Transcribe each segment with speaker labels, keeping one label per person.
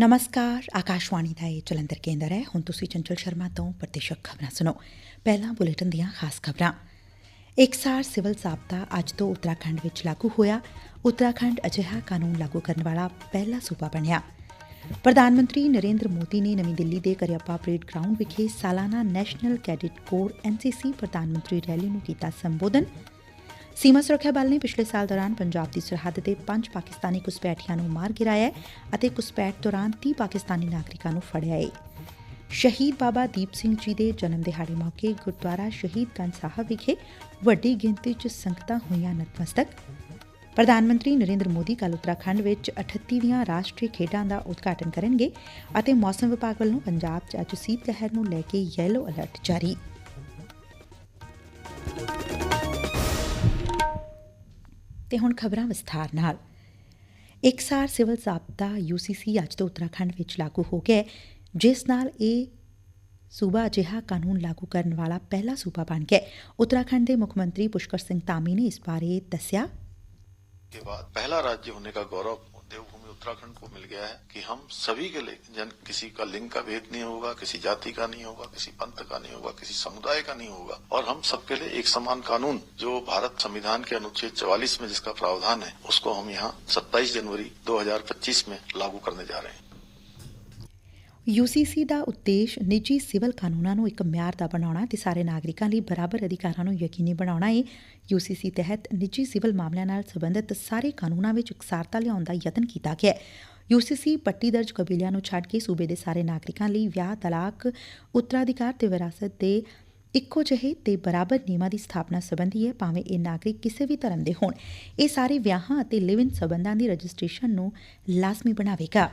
Speaker 1: ਨਮਸਕਾਰ ਆਕਾਸ਼ਵਾਣੀ ਦਾ ਇਹ ਜਲੰਧਰ ਕੇਂਦਰ ਹੈ ਹੁਣ ਤੁਸੀਂ ਚੰਚਲ ਸ਼ਰਮਾ ਤੋਂ ਪ੍ਰਤੀਸ਼ਕ ਖਬਰਾਂ ਸੁਣੋ ਪਹਿਲਾਂ ਬੁਲੇਟਿਨ ਦੀਆਂ ਖਾਸ ਖਬਰਾਂ ਇਕਸਾਰ ਸਿਵਲ ਜ਼ਾਬਤਾ ਅੱਜ ਤੋਂ ਉੱਤਰਾਖੰਡ ਵਿੱਚ ਲਾਗੂ ਹੋਇਆ ਉੱਤਰਾਖੰਡ ਅਜਿਹਾ ਕਾਨੂੰਨ ਲਾਗੂ ਕਰਨ ਵਾਲਾ ਪਹਿਲਾ ਸੂਬਾ ਬਣਿਆ ਪ੍ਰਧਾਨ ਮੰਤਰੀ ਨਰੇਂਦਰ ਮੋਦੀ ਨੇ ਨਵੀਂ ਦਿੱਲੀ ਦੇ ਕਰਿਆਪਾ ਪਰੇਡ ਗਰਾਊਂਡ ਵਿਖੇ ਸਾਲਾਨਾ ਨੈਸ਼ਨਲ ਕੈਡਿਟ ਕੋਰ ਐਨਸੀਸੀ ਪ੍ਰਧਾਨ ਮੰਤਰੀ ਰੈਲੀ ਨੂੰ ਕੀਤਾ ਸੰਬੋਧਨ ਸੀਮਾ ਸੁਰੱਖਿਆ ਬਲ ਨੇ ਪਿਛਲੇ ਸਾਲ ਦੌਰਾਨ ਪੰਜਾਬ ਦੀ ਸਰਹੱਦ ਤੇ ਪੰਜ ਪਾਕਿਸਤਾਨੀ ਘੁਸਪੈਠੀਆਂ ਨੂੰ ਮਾਰ ਗਿਰਾਇਆ ਅਤੇ ਘੁਸਪੈਠ ਦੌਰਾਨ 30 ਪਾਕਿਸਤਾਨੀ ਨਾਗਰਿਕਾਂ ਨੂੰ ਫੜਿਆ ਹੈ। ਸ਼ਹੀਦ ਬਾਬਾ ਦੀਪ ਸਿੰਘ ਜੀ ਦੇ ਜਨਮ ਦਿਹਾੜੇ ਮੌਕੇ ਗੁਰਦੁਆਰਾ ਸ਼ਹੀਦ ਗੰਜ ਸਾਹਿਬ ਵਿਖੇ ਵੱਡੀ ਗਿਣਤੀ 'ਚ ਸੰਗਤਾਂ ਹੋਈਆਂ ਨਤਮਸਤਕ। ਪ੍ਰਧਾਨ ਮੰਤਰੀ ਨਰੇਂਦਰ ਮੋਦੀ ਕੱਲ ਉੱਤਰਾਖੰਡ ਵਿੱਚ 38ਵੀਆਂ ਰਾਸ਼ਟਰੀ ਖੇਡਾਂ ਦਾ ਉਦਘਾਟਨ ਕਰਨਗੇ ਅਤੇ ਮੌਸਮ ਵਿਭਾਗ ਵੱਲੋਂ ਪੰਜਾਬ 'ਚ ਅੱਜ ਸੀਤ ਲਹਿਰ ਨੂੰ ਲੈ ਕੇ ਯੈਲੋ ਅਲਰਟ ਜਾਰੀ। ਤੇ ਹੁਣ ਖਬਰਾਂ ਵਿਸਥਾਰ ਨਾਲ ਇਕਸਾਰ ਸਿਵਲ ਜ਼ਾਬਤਾ ਯੂਸੀਸੀ ਅੱਜ ਤੋਂ ਉੱਤਰਾਖੰਡ ਵਿੱਚ ਲਾਗੂ ਹੋ ਗਿਆ ਹੈ, ਜਿਸ ਨਾਲ ਇਹ ਸੂਬਾ ਅਜਿਹਾ ਕਾਨੂੰਨ ਲਾਗੂ ਕਰਨ ਵਾਲਾ ਪਹਿਲਾ ਸੂਬਾ ਬਣ ਗਿਆ ਹੈ। ਉੱਤਰਾਖੰਡ ਦੇ ਮੁੱਖ ਮੰਤਰੀ ਪੁਸ਼ਕਰ ਸਿੰਘ ਧਾਮੀ ਨੇ ਇਸ ਬਾਰੇ ਦੱਸਿਆ
Speaker 2: के बाद पहला राज्य होने का गौरव देवभूमि उत्तराखंड को मिल गया है कि हम सभी के लिए, जन, किसी का लिंग का भेद नहीं होगा, किसी जाति का नहीं होगा, किसी पंथ का नहीं होगा, किसी समुदाय का नहीं होगा। और हम सबके लिए एक समान कानून, जो भारत संविधान के अनुच्छेद 44 में जिसका प्रावधान है, उसको हम यहाँ 27 जनवरी 2025 में लागू करने जा रहे हैं।
Speaker 1: ਯੂਸੀਸੀ ਦਾ ਉਦੇਸ਼ ਨਿੱਜੀ ਸਿਵਲ ਕਾਨੂੰਨਾਂ ਨੂੰ ਇੱਕ ਮਿਆਰ ਦਾ ਬਣਾਉਣਾ ਤੇ ਸਾਰੇ ਨਾਗਰਿਕਾਂ ਲਈ ਬਰਾਬਰ ਅਧਿਕਾਰਾਂ ਨੂੰ ਯਕੀਨੀ ਬਣਾਉਣਾ ਹੈ ਯੂਸੀਸੀ ਤਹਿਤ ਨਿੱਜੀ ਸਿਵਲ ਮਾਮਲਿਆਂ ਨਾਲ ਸੰਬੰਧਿਤ ਸਾਰੇ ਕਾਨੂੰਨਾਂ ਵਿੱਚ ਇਕਸਾਰਤਾ ਲਿਆਉਣ ਦਾ ਯਤਨ ਕੀਤਾ ਗਿਆ ਹੈ। ਯੂਸੀਸੀ ਪੱਟੀ ਦਰਜ ਕਬੀਲਿਆਂ ਨੂੰ ਛੱਡ ਕੇ ਸੂਬੇ ਦੇ ਸਾਰੇ ਨਾਗਰਿਕਾਂ ਲਈ ਵਿਆਹ, ਤਲਾਕ, ਉੱਤਰਾਧਿਕਾਰ ਤੇ ਵਿਰਾਸਤ ਦੇ ਇੱਕੋ ਜਿਹੇ ਤੇ ਬਰਾਬਰ ਨਿਯਮਾਂ ਦੀ ਸਥਾਪਨਾ ਸੰਬੰਧੀ ਹੈ ਭਾਵੇਂ ਇਹ ਨਾਗਰਿਕ ਕਿਸੇ ਵੀ ਧਰਮ ਦੇ ਹੋਣ। ਇਹ ਸਾਰੇ ਵਿਆਹਾਂ ਅਤੇ ਲਿਵ ਇਨ ਸਬੰਧਾਂ ਦੀ ਰਜਿਸਟ੍ਰੇਸ਼ਨ ਨੂੰ ਲਾਜ਼ਮੀ ਬਣਾਵੇਗਾ।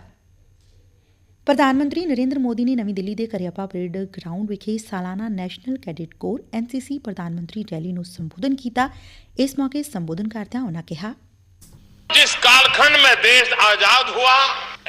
Speaker 1: ਪ੍ਰਧਾਨ ਮੰਤਰੀ ਨਰਿੰਦਰ ਮੋਦੀ ਨੇ ਨਵੀਂ ਦਿੱਲੀ ਦੇ ਕਰਿਆਪਾ ਪਰੇਡ ਗਰਾਊਂਡ ਵਿਖੇ ਸਾਲਾਨਾ ਨੈਸ਼ਨਲ ਕੈਡਿਟ ਕੋਰ ਐਨਸੀਸੀ ਪ੍ਰਧਾਨ ਮੰਤਰੀ ਰੈਲੀ ਨੂੰ ਸੰਬੋਧਨ ਕੀਤਾ। ਇਸ ਮੌਕੇ ਸੰਬੋਧਨ ਕਰਦਿਆਂ ਉਨ੍ਹਾਂ ਕਿਹਾ,
Speaker 3: ਜਿਸ ਕਾਲਖੰਡ ਵਿੱਚ ਦੇਸ਼ ਆਜ਼ਾਦ ਹੁਆ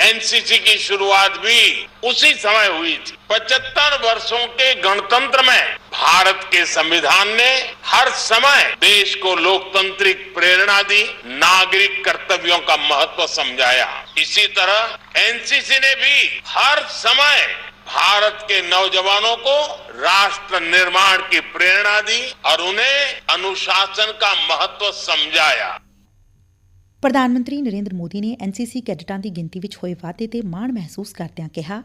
Speaker 3: एनसीसी की शुरुआत भी उसी समय हुई थी। पचहत्तर वर्षों के गणतंत्र में भारत के संविधान ने हर समय देश को लोकतांत्रिक प्रेरणा दी, नागरिक कर्तव्यों का महत्व समझाया। इसी तरह एनसीसी ने भी हर समय भारत के नौजवानों को राष्ट्र निर्माण की प्रेरणा दी और उन्हें अनुशासन का महत्व समझाया।
Speaker 1: ਪ੍ਰਧਾਨ ਮੰਤਰੀ ਨਰੇਂਦਰ ਮੋਦੀ ਨੇ ਐਨਸੀਸੀ ਕੈਡਟਾਂ ਦੀ ਗਿਣਤੀ ਵਿੱਚ ਹੋਏ ਵਾਧੇ ਤੇ ਮਾਣ ਮਹਿਸੂਸ ਕਰਦਿਆਂ ਕਿਹਾ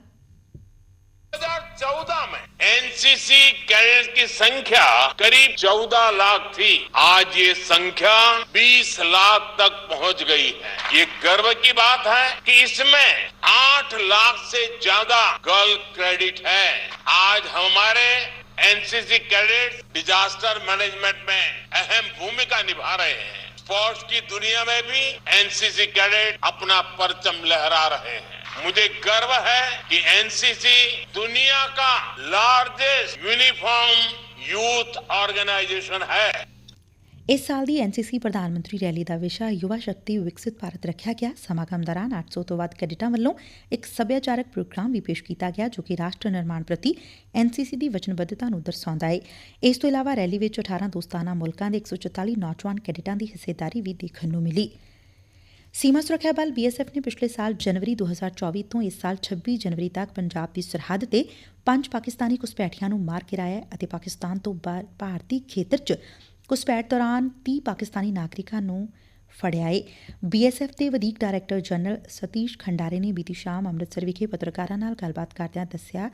Speaker 3: 2014 में एनसीसी कैडेट की संख्या करीब 14 लाख थी आज ये संख्या 20 लाख तक पहुंच गई है ये गर्व की बात है कि इसमें 8 लाख से ज्यादा गर्ल क्रेडिट है आज हमारे एनसीसी कैडेट डिजास्टर मैनेजमेंट में अहम भूमिका निभा रहे हैं स्पोर्ट्स की दुनिया में भी एनसीसी कैडेट अपना परचम लहरा रहे हैं। मुझे गर्व है कि एनसीसी दुनिया का लार्जेस्ट यूनिफॉर्म यूथ ऑर्गेनाइजेशन है।
Speaker 1: ਇਸ ਸਾਲ ਦੀ ਐਨਸੀਸੀ ਪ੍ਰਧਾਨ ਮੰਤਰੀ ਰੈਲੀ ਦਾ ਵਿਸ਼ਾ ਯੁਵਾ ਸ਼ਕਤੀ ਵਿਕਸਿਤ ਭਾਰਤ ਰੱਖਿਆ ਗਿਆ। ਸਮਾਗਮ ਦੌਰਾਨ 800 ਤੋਂ ਵੱਧ ਕੈਡਿਟਾਂ ਵੱਲੋਂ ਇੱਕ ਸੱਭਿਆਚਾਰਕ ਪ੍ਰੋਗਰਾਮ ਵੀ ਪੇਸ਼ ਕੀਤਾ ਗਿਆ, ਜੋ ਕਿ ਰਾਸ਼ਟਰ ਨਿਰਮਾਣ ਪ੍ਰਤੀ ਐਨਸੀਸੀ ਦੀ ਵਚਨਬੱਧਤਾ ਨੂੰ ਦਰਸਾਉਂਦਾ ਹੈ ਇਸ ਤੋਂ ਇਲਾਵਾ ਰੈਲੀ ਵਿੱਚ 18 ਦੋਸਤਾਨਾ ਮੁਲਕਾਂ ਦੇ 144 ਨੌਜਵਾਨ ਕੈਡਿਟਾਂ ਦੀ ਹਿੱਸੇਦਾਰੀ ਵੀ ਦੇਖਣ ਨੂੰ ਮਿਲੀ। ਸੀਮਾ ਸੁਰੱਖਿਆ ਬਲ ਬੀਐਸਐਫ ਨੇ ਪਿਛਲੇ ਸਾਲ ਜਨਵਰੀ 2024 ਤੋਂ ਇਸ ਸਾਲ 26 ਜਨਵਰੀ ਤੱਕ ਪੰਜਾਬ ਦੀ ਸਰਹੱਦ ਤੇ ਪੰਜ ਪਾਕਿਸਤਾਨੀ ਘੁਸਪੈਠੀਆਂ ਨੂੰ ਮਾਰ ਗਿਰਾਇਆ ਅਤੇ ਪਾਕਿਸਤਾਨ ਤੋਂ ਬਾਹਰ ਭਾਰਤੀ ਖੇਤਰ 'ਚ ਘੁਸਪੈਠ ਦੌਰਾਨ 30 ਪਾਕਿਸਤਾਨੀ ਨਾਗਰਿਕਾਂ ਨੂੰ ਫੜਿਆ ਏ। ਬੀਐਸਐਫ ਦੇ ਵਧੀਕ ਡਾਇਰੈਕਟਰ ਜਨਰਲ ਸਤੀਸ਼ ਖੰਡਾਰੇ ਨੇ ਬੀਤੀ ਸ਼ਾਮ ਅੰਮ੍ਰਿਤਸਰ ਵਿਖੇ ਪੱਤਰਕਾਰਾਂ ਨਾਲ ਗੱਲਬਾਤ ਕਰਦਿਆਂ ਦੱਸਿਆ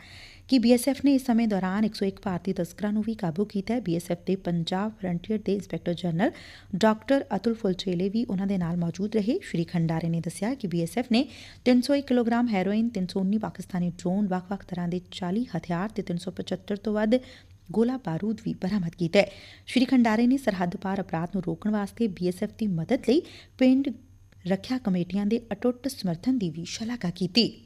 Speaker 1: ਕਿ ਬੀਐਸਐਫ ਨੇ ਇਸ ਸਮੇਂ ਦੌਰਾਨ 101 ਭਾਰਤੀ ਤਸਕਰਾਂ ਨੂੰ ਵੀ ਕਾਬੂ ਕੀਤਾ ਹੈ। ਬੀਐਸਐਫ ਦੇ ਪੰਜਾਬ ਫਰੰਟੀਅਰ ਦੇ inspector general doctor Atul Fulzele ਵੀ ਉਹਨਾਂ ਦੇ ਨਾਲ ਮੌਜੂਦ ਰਹੇ। ਸ਼੍ਰੀ ਖੰਡਾਰੇ ਨੇ ਦੱਸਿਆ ਕਿ ਬੀਐਸਐਫ ਨੇ 301 ਕਿਲੋਗ੍ਰਾਮ ਹੈਰੋਇਨ 319 ਪਾਕਿਸਤਾਨੀ ਡਰੋਨ, ਵੱਖ-ਵੱਖ ਤਰ੍ਹਾਂ ਦੇ 40 ਹਥਿਆਰ ਤੇ 375 ਤੋਂ ਵੱਧ ਗੋਲਾ ਬਾਰੂਦ ਵੀ ਬਰਾਮਦ ਕੀਤਾ ਹੈ। ਸ਼੍ਰੀ ਖੰਡਾਰੇ ਨੇ ਸਰਹੱਦ ਪਾਰ ਅਪਰਾਧ ਨੂੰ ਰੋਕਣ ਵਾਸਤੇ ਬੀਐਸਐਫ ਦੀ ਮਦਦ ਲਈ ਪਿੰਡ ਰੱਖਿਆ ਕਮੇਟੀਆਂ ਦੇ ਅਟੁੱਟ ਸਮਰਥਨ ਦੀ ਵੀ ਸ਼ਲਾਘਾ ਕੀਤੀ।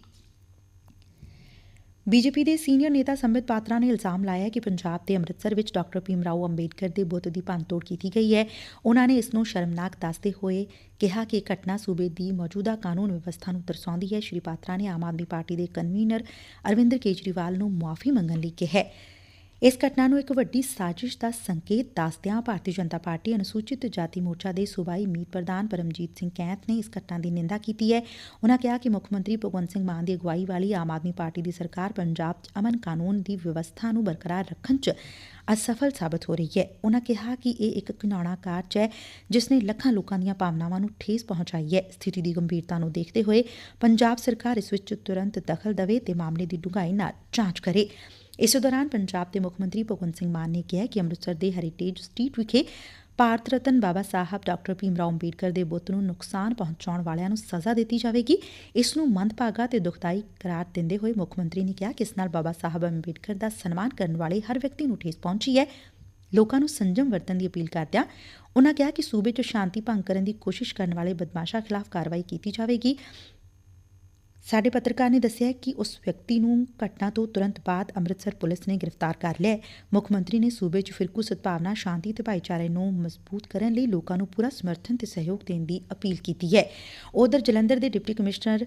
Speaker 1: ਬੀਜੇਪੀ ਦੇ ਸੀਨੀਅਰ ਨੇਤਾ ਸੰਬਿਤ ਪਾਤਰਾ ਨੇ ਇਲਜ਼ਾਮ ਲਾਇਆ ਕਿ ਪੰਜਾਬ ਦੇ ਅੰਮ੍ਰਿਤਸਰ ਵਿੱਚ ਡਾਕਟਰ ਭੀਮਰਾਓ ਅੰਬੇਡਕਰ ਦੇ ਬੁੱਤ ਦੀ ਭੰਨਤੋੜ ਕੀਤੀ ਗਈ ਹੈ। ਉਹਨਾਂ ਨੇ ਇਸ ਨੂੰ ਸ਼ਰਮਨਾਕ ਦੱਸਦੇ ਹੋਏ ਕਿਹਾ ਕਿ ਘਟਨਾ ਸੂਬੇ ਦੀ ਮੌਜੂਦਾ ਕਾਨੂੰਨ ਵਿਵਸਥਾ ਨੂੰ ਦਰਸਾਉਂਦੀ ਹੈ। ਸ਼੍ਰੀ ਪਾਤਰਾ ਨੇ ਆਮ ਆਦਮੀ ਪਾਰਟੀ ਦੇ ਕਨਵੀਨਰ ਅਰਵਿੰਦਰ ਕੇਜਰੀਵਾਲ ਨੂੰ ਮੁਆਫੀ ਮੰਗਣ ਲਈ ਕਿਹਾ ਹੈ। ਇਸ ਘਟਨਾ ਨੂੰ ਇੱਕ ਵੱਡੀ ਸਾਜ਼ਿਸ਼ ਦਾ ਸੰਕੇਤ ਦੱਸਦਿਆਂ ਭਾਰਤੀ ਜਨਤਾ ਪਾਰਟੀ ਅਨੁਸੂਚਿਤ ਜਾਤੀ ਮੋਰਚਾ ਦੇ ਸੂਬਾਈ ਮੀਤ ਪ੍ਰਧਾਨ ਪਰਮਜੀਤ ਸਿੰਘ ਕੈਂਥ ਨੇ ਇਸ ਘਟਨਾ ਦੀ ਨਿੰਦਾ ਕੀਤੀ ਹੈ। ਉਨ੍ਹਾਂ ਕਿਹਾ ਕਿ ਮੁੱਖ ਮੰਤਰੀ ਭਗਵੰਤ ਸਿੰਘ ਮਾਨ ਦੀ ਅਗਵਾਈ ਵਾਲੀ ਆਮ ਆਦਮੀ ਪਾਰਟੀ ਦੀ ਸਰਕਾਰ ਪੰਜਾਬ 'ਚ ਅਮਨ ਕਾਨੂੰਨ ਦੀ ਵਿਵਸਥਾ ਨੂੰ ਬਰਕਰਾਰ ਰੱਖਣ 'ਚ ਅਸਫਲ ਸਾਬਤ ਹੋ ਰਹੀ ਹੈ। ਉਨ੍ਹਾਂ ਕਿਹਾ ਕਿ ਇਹ ਇੱਕ ਘਿਨਾਉਣਾ ਕਾਰਜ ਹੈ, ਜਿਸ ਨੇ ਲੱਖਾਂ ਲੋਕਾਂ ਦੀਆਂ ਭਾਵਨਾਵਾਂ ਨੂੰ ਠੇਸ ਪਹੁੰਚਾਈ ਹੈ। ਸਥਿਤੀ ਦੀ ਗੰਭੀਰਤਾ ਨੂੰ ਦੇਖਦੇ ਹੋਏ ਪੰਜਾਬ ਸਰਕਾਰ ਇਸ ਵਿੱਚ ਤੁਰੰਤ ਦਖਲ ਦੇਵੇ ਤੇ ਮਾਮਲੇ ਦੀ ਡੂੰਘਾਈ ਨਾਲ ਜਾਂਚ ਕਰੇ। ਇਸੇ ਦੌਰਾਨ ਪੰਜਾਬ ਦੇ ਮੁੱਖ ਮੰਤਰੀ ਭਗਵੰਤ ਸਿੰਘ ਮਾਨ ਨੇ ਕਿਹਾ ਕਿ ਅੰਮ੍ਰਿਤਸਰ ਦੇ ਹੈਰੀਟੇਜ ਸਟਰੀਟ ਵਿਖੇ ਭਾਰਤ ਰਤਨ ਬਾਬਾ ਸਾਹਿਬ ਡਾਕਟਰ ਭੀਮ ਰਾਓ ਅੰਬੇਡਕਰ ਦੇ ਬੁੱਤ ਨੂੰ ਨੁਕਸਾਨ ਪਹੁੰਚਾਉਣ ਵਾਲਿਆਂ ਨੂੰ ਸਜ਼ਾ ਦਿੱਤੀ ਜਾਵੇਗੀ। ਇਸ ਨੂੰ ਮੰਦਭਾਗਾ ਤੇ ਦੁਖਦਾਈ ਕਰਾਰ ਦਿੰਦੇ ਹੋਏ ਮੁੱਖ ਮੰਤਰੀ ਨੇ ਕਿਹਾ ਕਿ ਇਸ ਨਾਲ ਬਾਬਾ ਸਾਹਿਬ ਅੰਬੇਡਕਰ ਦਾ ਸਨਮਾਨ ਕਰਨ ਵਾਲੇ ਹਰ ਵਿਅਕਤੀ ਨੂੰ ਠੇਸ ਪਹੁੰਚੀ ਹੈ। ਲੋਕਾਂ ਨੂੰ ਸੰਜਮ ਵਰਤਣ ਦੀ ਅਪੀਲ ਕਰਦਿਆਂ ਉਨ੍ਹਾਂ ਕਿਹਾ ਕਿ ਸੂਬੇ 'ਚ ਸ਼ਾਂਤੀ ਭੰਗ ਕਰਨ ਦੀ ਕੋਸ਼ਿਸ਼ ਕਰਨ ਵਾਲੇ ਬਦਮਾਸ਼ਾਂ ਖਿਲਾਫ ਕਾਰਵਾਈ ਕੀਤੀ ਜਾਵੇਗੀ। ਸਾਡੇ ਪੱਤਰਕਾਰ ਨੇ ਦੱਸਿਆ ਕਿ ਉਸ ਵਿਅਕਤੀ ਨੂੰ ਘਟਨਾ ਤੋਂ ਤੁਰੰਤ ਬਾਅਦ ਅੰਮ੍ਰਿਤਸਰ ਪੁਲਿਸ ਨੇ ਗ੍ਰਿਫਤਾਰ ਕਰ ਲਿਆ ਮੁੱਖ ਮੰਤਰੀ ਨੇ ਸੂਬੇ 'ਚ ਫਿਰਕੂ ਸਦਭਾਵਨਾ, ਸ਼ਾਂਤੀ ਤੇ ਭਾਈਚਾਰੇ ਨੂੰ ਮਜ਼ਬੂਤ ਕਰਨ ਲਈ ਲੋਕਾਂ ਨੂੰ ਪੂਰਾ ਸਮਰਥਨ ਤੇ ਸਹਿਯੋਗ ਦੇਣ ਦੀ ਅਪੀਲ ਕੀਤੀ ਹੈ। ਉਧਰ ਜਲੰਧਰ ਦੇ deputy commissioner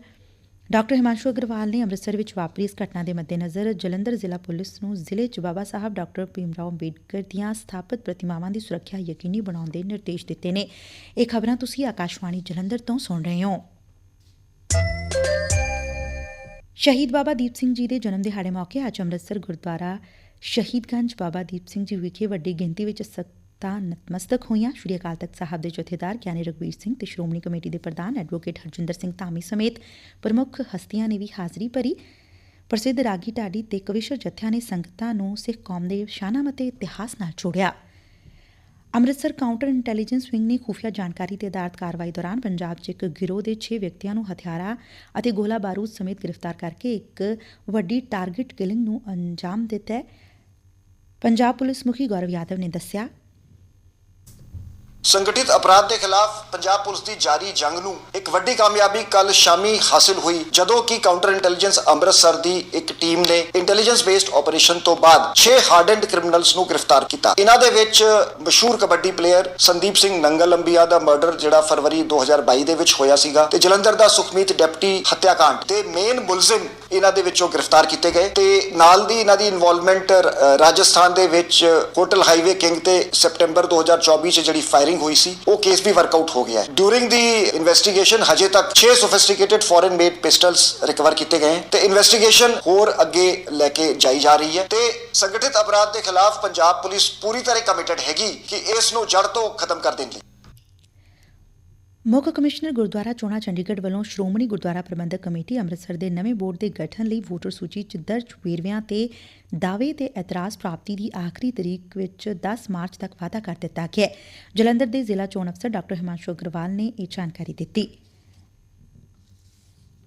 Speaker 1: doctor Himanshu Agarwal ਨੇ ਅੰਮ੍ਰਿਤਸਰ ਵਿੱਚ ਵਾਪਰੀ ਇਸ ਘਟਨਾ ਦੇ ਮੱਦੇਨਜ਼ਰ ਜਲੰਧਰ ਜ਼ਿਲ੍ਹਾ ਪੁਲਿਸ ਨੂੰ ਜ਼ਿਲ੍ਹੇ 'ਚ ਬਾਬਾ ਸਾਹਿਬ ਡਾਕਟਰ ਭੀਮਰਾਓ ਅੰਬੇਡਕਰ ਦੀਆਂ ਸਥਾਪਿਤ ਪ੍ਰਤਿਮਾਵਾਂ ਦੀ ਸੁਰੱਖਿਆ ਯਕੀਨੀ ਬਣਾਉਣ ਦੇ ਨਿਰਦੇਸ਼ ਦਿੱਤੇ ਨੇ। ਇਹ ਖਬਰਾਂ ਤੁਸੀਂ ਆਕਾਸ਼ਵਾਣੀ ਜਲੰਧਰ ਤੋਂ ਸੁਣ ਰਹੇ ਹੋ। ਸ਼ਹੀਦ ਬਾਬਾ ਦੀਪ ਸਿੰਘ ਜੀ ਦੇ ਜਨਮ ਦਿਹਾੜੇ ਮੌਕੇ ਅੱਜ ਅੰਮ੍ਰਿਤਸਰ ਗੁਰਦੁਆਰਾ ਸ਼ਹੀਦਗੰਜ ਬਾਬਾ ਦੀਪ ਸਿੰਘ ਜੀ ਵਿਖੇ ਵੱਡੀ ਗਿਣਤੀ ਵਿੱਚ ਸਖਤਾਂ ਨਤਮਸਤਕ ਹੋਈਆਂ। ਸ਼੍ਰੀ ਅਕਾਲ ਤਖਤ ਸਾਹਿਬ ਦੇ ਜਥੇਦਾਰ ਗਿਆਨੀ ਰਘਵੀਰ ਸਿੰਘ ਤੇ ਸ਼੍ਰੋਮਣੀ ਕਮੇਟੀ ਦੇ ਪ੍ਰਧਾਨ ਐਡਵੋਕੇਟ ਹਰਜਿੰਦਰ ਸਿੰਘ ਧਾਮੀ ਸਮੇਤ ਪ੍ਰਮੁੱਖ ਹਸਤੀਆਂ ਨੇ ਵੀ ਹਾਜ਼ਰੀ ਭਰੀ। ਪ੍ਰਸਿੱਧ ਰਾਗੀ ਢਾਡੀ ਤੇ ਕਵਿਸ਼ਰ ਜਥਿਆਂ ਨੇ ਸੰਗਤਾਂ ਨੂੰ ਸਿੱਖ ਕੌਮ ਦੇ ਸ਼ਾਨਾਮਤੇ ਅਤੇ ਇਤਿਹਾਸ ਨਾਲ ਜੋੜਿਆ। ਅੰਮ੍ਰਿਤਸਰ ਕਾਊਂਟਰ ਇੰਟੈਲੀਜੈਂਸ ਵਿੰਗ ਨੇ ਖੁਫੀਆ ਜਾਣਕਾਰੀ ਤੇ ਆਧਾਰਿਤ ਕਾਰਵਾਈ ਦੌਰਾਨ ਪੰਜਾਬ 'ਚ ਇੱਕ ਗਿਰੋਹ ਦੇ 6 ਵਿਅਕਤੀਆਂ ਨੂੰ ਹਥਿਆਰਾਂ ਅਤੇ ਗੋਲਾ ਬਾਰੂਦ ਸਮੇਤ ਗ੍ਰਿਫਤਾਰ ਕਰਕੇ ਇੱਕ ਵੱਡੀ ਟਾਰਗੇਟ ਕਿਲਿੰਗ ਨੂੰ ਅੰਜਾਮ ਦਿੱਤਾ ਹੈ। ਪੰਜਾਬ ਪੁਲਿਸ ਮੁਖੀ ਗੌਰਵ ਯਾਦਵ ਨੇ ਦੱਸਿਆ
Speaker 4: ਸੰਗਠਿਤ ਅਪਰਾਧ ਦੇ ਖਿਲਾਫ ਪੰਜਾਬ ਪੁਲਿਸ ਦੀ ਜਾਰੀ ਜੰਗ ਨੂੰ ਇੱਕ ਵੱਡੀ ਕਾਮਯਾਬੀ ਕੱਲ ਸ਼ਾਮੀ ਹਾਸਲ ਹੋਈ, ਜਦੋਂ ਕਿ ਕਾਊਂਟਰ ਇੰਟੈਲੀਜੈਂਸ ਅੰਮ੍ਰਿਤਸਰ ਦੀ ਇੱਕ ਟੀਮ ਨੇ ਇੰਟੈਲੀਜੈਂਸ ਬੇਸਡ ਆਪਰੇਸ਼ਨ ਤੋਂ ਬਾਅਦ 6 ਹਾਰਡੈਂਡ ਕ੍ਰਿਮੀਨਲਸ ਨੂੰ ਗ੍ਰਿਫਤਾਰ ਕੀਤਾ। ਇਹਨਾਂ ਦੇ ਵਿੱਚ ਮਸ਼ਹੂਰ ਕਬੱਡੀ ਪਲੇਅਰ ਸੰਦੀਪ ਸਿੰਘ ਨੰਗਲ ਅੰਬੀਆ ਦਾ ਮਰਡਰ ਜਿਹੜਾ ਫਰਵਰੀ 2022 ਦੇ ਵਿੱਚ ਹੋਇਆ ਸੀਗਾ ਤੇ ਜਲੰਧਰ ਦਾ ਸੁਖਮੀਤ ਡਿਪਟੀ ਹੱਤਿਆਕਾਂਡ। ਤੇ ਮੇਨ ਮੁਲਜ਼ਮ ਇਹਨਾਂ ਦੇ ਵਿੱਚੋਂ ਗ੍ਰਿਫਤਾਰ ਕੀਤੇ ਗਏ ਤੇ ਨਾਲ ਦੀ ਇਹਨਾਂ ਦੀ ਇਨਵੋਲਵਮੈਂਟ ਰਾਜਸਥਾਨ ਦੇ ਵਿੱਚ ਹੋਟਲ ਹਾਈਵੇ ਕਿੰਗ ਤੇ ਸਪਟੈਂਬਰ 2024 ਚ ਜਿਹੜੀ ਫਾਇਰਿੰਗ ਹੋਈ ਸੀ, ਉਹ ਕੇਸ ਵੀ ਵਰਕਆਊਟ ਹੋ ਗਿਆ ਹੈ। ਡਿਊਰਿੰਗ ਦੀ ਇਨਵੈਸਟੀਗੇਸ਼ਨ ਹਜੇ ਤੱਕ 6 sophisticated foreign made pistols recover ਕੀਤੇ ਗਏ ਤੇ ਇਨਵੈਸਟੀਗੇਸ਼ਨ ਹੋਰ ਅੱਗੇ ਲੈ ਕੇ ਜਾਈ ਜਾ ਰਹੀ ਹੈ ਤੇ ਸੰਗਠਿਤ ਅਪਰਾਧ ਦੇ ਖਿਲਾਫ ਪੰਜਾਬ ਪੁਲਿਸ ਪੂਰੀ ਤਰ੍ਹਾਂ ਕਮਿਟਡ ਹੈਗੀ ਕਿ ਇਸ ਨੂੰ ਜੜ ਤੋਂ ਖਤਮ ਕਰ ਦੇਣ ਲਈ
Speaker 1: ਮੁੱਖ ਕਮਿਸ਼ਨਰ ਗੁਰਦੁਆਰਾ ਚੋਣਾ ਚੰਡੀਗੜ੍ਹ ਵੱਲੋਂ ਸ਼੍ਰੋਮਣੀ ਗੁਰਦੁਆਰਾ ਪ੍ਰਬੰਧਕ ਕਮੇਟੀ ਅੰਮ੍ਰਿਤਸਰ ਦੇ ਨਵੇਂ ਬੋਰਡ ਦੇ ਗਠਨ ਲਈ ਵੋਟਰ ਸੂਚੀ 'ਚ ਦਰਜ ਵੇਰਵਿਆਂ ਤੇ ਦਾਅਵੇ ਤੇ ਇਤਰਾਜ਼ ਪ੍ਰਾਪਤੀ ਦੀ ਆਖਰੀ ਤਰੀਕ ਵਿੱਚ 10 ਮਾਰਚ ਤੱਕ ਵਾਧਾ ਕਰ ਦਿੱਤਾ ਗਿਆ ਹੈ। ਜਲੰਧਰ ਦੇ ਜ਼ਿਲ੍ਹਾ ਚੋਣ ਅਫਸਰ ਡਾਕਟਰ ਹਿਮਾਂਸ਼ੂ ਅਗਰਵਾਲ ਨੇ ਇਹ ਜਾਣਕਾਰੀ ਦਿੱਤੀ।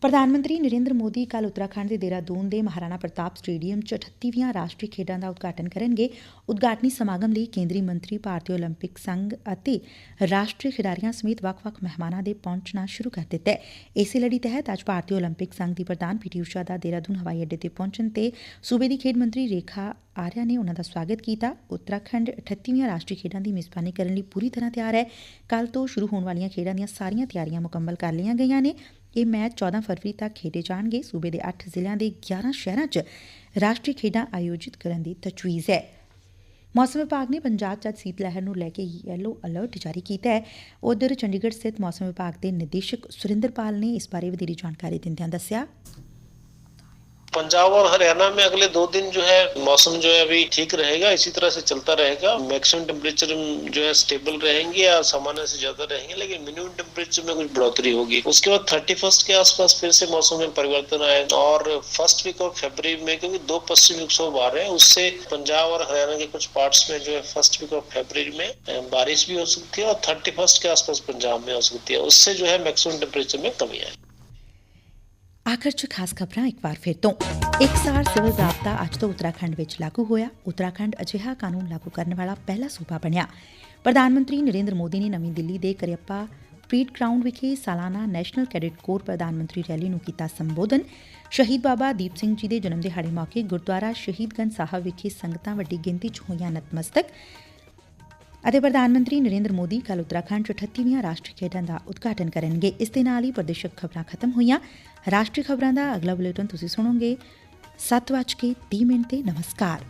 Speaker 1: ਪ੍ਰਧਾਨ ਮੰਤਰੀ ਨਰਿੰਦਰ ਮੋਦੀ ਕੱਲ ਉੱਤਰਾਖੰਡ ਦੇ ਦੇਹਰਾਦੂਨ ਦੇ ਮਹਾਰਾਣਾ ਪ੍ਰਤਾਪ ਸਟੇਡੀਅਮ 'ਚ 38ਵੀਆਂ ਰਾਸ਼ਟਰੀ ਖੇਡਾਂ ਦਾ ਉਦਘਾਟਨ ਕਰਨਗੇ। ਉਦਘਾਟਨੀ ਸਮਾਗਮ ਲਈ ਕੇਂਦਰੀ ਮੰਤਰੀ, ਭਾਰਤੀ ਓਲੰਪਿਕ ਸੰਘ ਅਤੇ ਰਾਸ਼ਟਰੀ ਖਿਡਾਰੀਆਂ ਸਮੇਤ ਵੱਖ-ਵੱਖ ਮਹਿਮਾਨਾਂ ਦੇ ਪਹੁੰਚਣਾ ਸ਼ੁਰੂ ਕਰ ਦਿੱਤਾ ਹੈ। ਇਸੇ ਲੜੀ ਤਹਿਤ ਅੱਜ ਭਾਰਤੀ ਓਲੰਪਿਕ ਸੰਘ ਦੀ ਪ੍ਰਧਾਨ ਪੀਟੀ ਊਸ਼ਾ ਦਾ ਦੇਹਰਾਦੂਨ ਹਵਾਈ ਅੱਡੇ ਤੇ ਪਹੁੰਚਣ ਤੇ ਸੂਬੇ ਦੀ ਖੇਡ ਮੰਤਰੀ ਰੇਖਾ ਆਰਿਆ ਨੇ ਉਹਨਾਂ ਦਾ ਸਵਾਗਤ ਕੀਤਾ। ਉੱਤਰਾਖੰਡ 38ਵੀਆਂ ਰਾਸ਼ਟਰੀ ਖੇਡਾਂ ਦੀ ਮੇਜ਼ਬਾਨੀ ਕਰਨ ਲਈ ਪੂਰੀ ਤਰ੍ਹਾਂ ਤਿਆਰ ਹੈ। ਕੱਲ ਤੋਂ ਸ਼ੁਰੂ ਹੋਣ ਵਾਲੀਆਂ ਖੇਡਾਂ ਦੀਆਂ ਸਾਰੀਆਂ ਤਿਆਰੀਆਂ ਮੁਕੰਮਲ ਕਰ ਲਈਆਂ ਗਈਆਂ ਨੇ। ਇਹ ਮੈਚ 14 ਫਰਵਰੀ ਤੱਕ ਖੇਡੇ ਜਾਣਗੇ। ਸੂਬੇ ਦੇ 8 ਜ਼ਿਲ੍ਹਿਆਂ ਦੇ 11 ਸ਼ਹਿਰਾਂ 'ਚ ਰਾਸ਼ਟਰੀ ਖੇਡਾਂ ਆਯੋਜਿਤ ਕਰਨ ਦੀ ਤਜਵੀਜ਼ ਹੈ। ਮੌਸਮ ਵਿਭਾਗ ਨੇ ਪੰਜਾਬ 'ਚ ਅੱਜ ਸੀਤ ਲਹਿਰ ਨੂੰ ਲੈ ਕੇ ਯੈਲੋ ਅਲਰਟ ਜਾਰੀ ਕੀਤਾ ਹੈ। ਉਧਰ ਚੰਡੀਗੜ੍ਹ ਸਥਿਤ ਮੌਸਮ ਵਿਭਾਗ ਦੇ ਨਿਦੇਸ਼ਕ ਸੁਰਿੰਦਰਪਾਲ ਨੇ ਇਸ ਬਾਰੇ ਵਧੇਰੇ ਜਾਣਕਾਰੀ ਦਿੰਦਿਆਂ ਦੱਸਿਆ।
Speaker 5: पंजाब और हरियाणा में अगले दो दिन जो है, मौसम जो है अभी ठीक रहेगा, इसी तरह से चलता रहेगा। मैक्सिमम टेम्परेचर जो है स्टेबल रहेंगे या सामान्य से ज़्यादा रहेंगे, लेकिन मिनिमम टेम्परेचर में कुछ बढ़ोतरी होगी। उसके बाद थर्टी फ़र्स्ट के आसपास फिर से मौसम में परिवर्तन आएगा और फ़र्स्ट वीक ऑफ़ फरवरी में, क्योंकि दो पश्चिमी विक्षोभ आ रहे हैं, उससे पंजाब और हरियाणा के कुछ पार्ट्स में जो है फ़र्स्ट वीक ऑफ़ फरवरी में बारिश भी हो सकती है और थर्टी फ़र्स्ट के आसपास पंजाब में हो सकती है। उससे जो है मैक्सिमम टेम्परेचर में कमी आएगी।
Speaker 1: ਆਖਰ 'ਚ ਖਾਸ ਖਬਰਾਂ ਇੱਕ ਵਾਰ ਫਿਰ ਤੋਂ। ਇਕਸਾਰ ਸਿਵਲ ਜ਼ਾਬਤਾ ਅੱਜ ਤੋਂ ਉੱਤਰਾਖੰਡ ਵਿੱਚ ਲਾਗੂ ਹੋਇਆ। ਉੱਤਰਾਖੰਡ ਅਜਿਹਾ ਕਾਨੂੰਨ ਲਾਗੂ ਕਰਨ ਵਾਲਾ ਪਹਿਲਾ ਸੂਬਾ ਬਣਿਆ। ਪ੍ਰਧਾਨ ਮੰਤਰੀ ਨਰਿੰਦਰ ਮੋਦੀ ਨੇ ਨਵੀਂ ਦਿੱਲੀ ਦੇ ਕਰਿਅੱਪਾ ਪਰੇਡ ਗਰਾਊਂਡ ਵਿਖੇ ਸਾਲਾਨਾ ਨੈਸ਼ਨਲ ਕੈਡਟ ਕੋਰ ਪ੍ਰਧਾਨ ਮੰਤਰੀ ਰੈਲੀ ਨੂੰ ਕੀਤਾ ਸੰਬੋਧਨ। ਸ਼ਹੀਦ ਬਾਬਾ ਦੀਪ ਸਿੰਘ ਜੀ ਦੇ ਜਨਮ ਦਿਹਾੜੇ ਮੌਕੇ ਗੁਰਦੁਆਰਾ ਸ਼ਹੀਦਗੰਜ ਸਾਹਿਬ ਵਿਖੇ ਸੰਗਤਾਂ ਵੱਡੀ ਗਿਣਤੀ 'ਚ ਹੋਈਆਂ ਨਤਮਸਤਕ। ਅਤੇ ਪ੍ਰਧਾਨ ਮੰਤਰੀ ਨਰਿੰਦਰ ਮੋਦੀ ਕੱਲ ਉੱਤਰਾਖੰਡ 'ਚ 38ਵੀਆਂ ਰਾਸ਼ਟਰੀ ਖੇਡਾਂ ਦਾ ਉਦਘਾਟਨ ਕਰਨਗੇ। ਇਸ ਦੇ ਨਾਲ ਹੀ ਪ੍ਰਦੇਸ਼ਕ ਖਬਰਾਂ ਖਤਮ ਹੋਈਆਂ। ਰਾਸ਼ਟਰੀ ਖਬਰਾਂ ਦਾ ਅਗਲਾ ਬੁਲੇਟਿਨ ਤੁਸੀਂ ਸੁਣੋਗੇ। 7:30 ਮਿੰਟ ਤੇ ਨਮਸਕਾਰ।